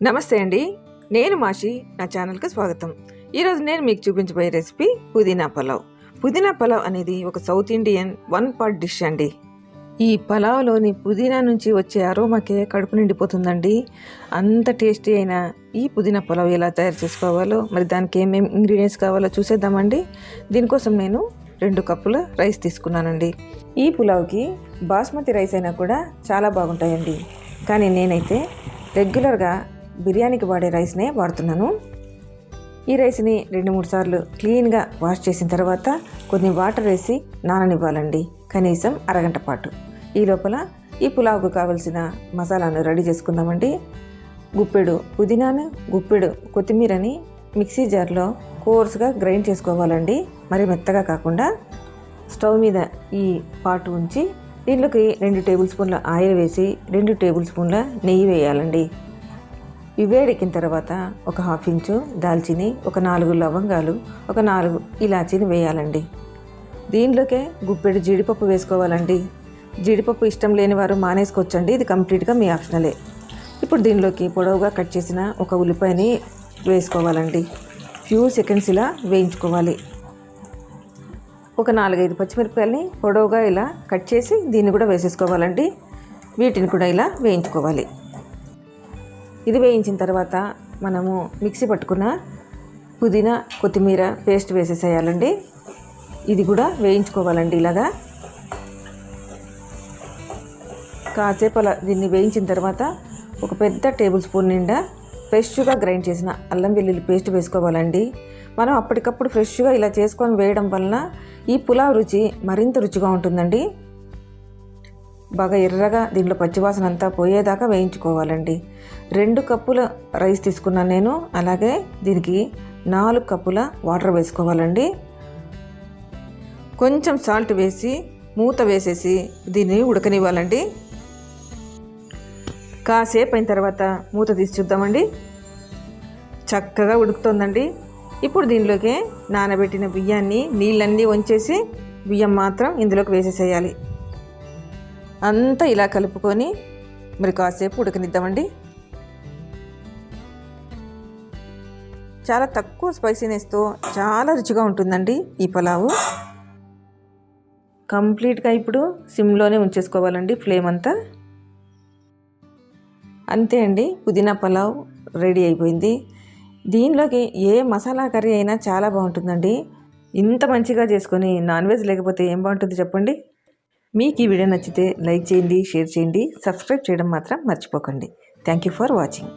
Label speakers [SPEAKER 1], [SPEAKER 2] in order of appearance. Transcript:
[SPEAKER 1] నమస్తే అండి. నేను మాషి నా ఛానల్కి స్వాగతం. ఈరోజు నేను మీకు చూపించబోయే రెసిపీ పుదీనా పలావ్. పుదీనా పలావ్ అనేది ఒక south Indian one part dish అండి. ఈ పలావ్లోని పుదీనా నుంచి వచ్చే అరోమాకే కడుపు నిండిపోతుందండి. అంత టేస్టీ అయిన ఈ పుదీనా పలావ్ ఎలా తయారు చేసుకోవాలో మరి దానికి ఏమేమి ఇంగ్రీడియంట్స్ కావాలో చూసేద్దామండి. దీనికోసం నేను రెండు కప్పుల రైస్ తీసుకున్నానండి. ఈ పులావ్కి బాస్మతి రైస్ అయినా కూడా చాలా బాగుంటాయండి. కానీ నేనైతే రెగ్యులర్గా బిర్యానీకి వాడే రైస్నే వాడుతున్నాను. ఈ రైస్ని రెండు మూడు సార్లు క్లీన్గా వాష్ చేసిన తర్వాత కొన్ని వాటర్ వేసి నాననివ్వాలండి. కనీసం అరగంట పాటు. ఈ లోపల ఈ పులావుకు కావలసిన మసాలాను రెడీ చేసుకుందామండి. గుప్పెడు పుదీనాను గుప్పెడు కొత్తిమీరని మిక్సీ జార్లో కోర్స్గా గ్రైండ్ చేసుకోవాలండి. మరి మెత్తగా కాకుండా స్టవ్ మీద ఈ పాటు ఉంచి దీంట్లోకి రెండు టేబుల్ స్పూన్ల ఆయిల్ వేసి రెండు టేబుల్ స్పూన్ల నెయ్యి వేయాలండి. ఇవి వేడెక్కిన తర్వాత ఒక హాఫ్ ఇంచు దాల్చిని ఒక నాలుగు లవంగాలు ఒక నాలుగు ఇలాచీని వేయాలండి. దీనిలోకే గుప్పెడు జీడిపప్పు వేసుకోవాలండి. జీడిపప్పు ఇష్టం లేని వారు మానేసుకోవచ్చండి ఇది కంప్లీట్గా మీ ఆప్షనలే. ఇప్పుడు దీనిలోకి పొడవుగా కట్ చేసిన ఒక ఉల్లిపాయని వేసుకోవాలండి. ఫ్యూ సెకండ్స్ ఇలా వేయించుకోవాలి. ఒక నాలుగైదు పచ్చిమిరపకాయలని పొడవుగా ఇలా కట్ చేసి దీన్ని కూడా వేసేసుకోవాలండి. వీటిని కూడా ఇలా వేయించుకోవాలి. ఇది వేయించిన తర్వాత మనము మిక్సీ పట్టుకున్న పుదీనా కొత్తిమీర పేస్ట్ వేసేసేయాలండి. ఇది కూడా వేయించుకోవాలండి ఇలాగా. కాసేపు అలా దీన్ని వేయించిన తర్వాత ఒక పెద్ద టేబుల్ స్పూన్ నిండా ఫ్రెష్గా గ్రైండ్ చేసిన అల్లం వెల్లుల్లి పేస్ట్ వేసుకోవాలండి. మనం అప్పటికప్పుడు ఫ్రెష్గా ఇలా చేసుకొని వేయడం వలన ఈ పులావ్ రుచి మరింత రుచిగా ఉంటుందండి. బాగా ఎర్రగా దీంట్లో పచ్చివాసన అంతా పోయేదాకా వేయించుకోవాలండి. రెండు కప్పుల రైస్ తీసుకున్నాను నేను. అలాగే దీనికి నాలుగు కప్పుల వాటర్ వేసుకోవాలండి. కొంచెం సాల్ట్ వేసి మూత వేసేసి దీన్ని ఉడకనివ్వాలండి. కాసేపు అయిన తర్వాత మూత తీసి చూద్దామండి. చక్కగా ఉడుకుతుందండి. ఇప్పుడు దీనిలోకి నానబెట్టిన బియ్యాన్ని నీళ్ళన్నీ వంచేసి బియ్యం మాత్రం ఇందులోకి వేసేసేయాలి. అంతా ఇలా కలుపుకొని మరి కాసేపు ఉడకనిద్దామండి. చాలా తక్కువ స్పైసీనెస్తో చాలా రుచిగా ఉంటుందండి ఈ పలావు. కంప్లీట్గా ఇప్పుడు సిమ్లోనే ఉంచేసుకోవాలండి ఫ్లేమ్ అంతా. అంతే అండి పుదీనా పలావ్ రెడీ అయిపోయింది. దీనిలోకి ఏ మసాలా కర్రీ అయినా చాలా బాగుంటుందండి. ఇంత మంచిగా చేసుకొని నాన్ వెజ్ లేకపోతే ఏం బాగుంటుంది చెప్పండి? మీకు ఈ వీడియో నచ్చితే లైక్ చేయండి షేర్ చేయండి సబ్స్క్రైబ్ చేయడం మాత్రం మర్చిపోకండి. Thank you for watching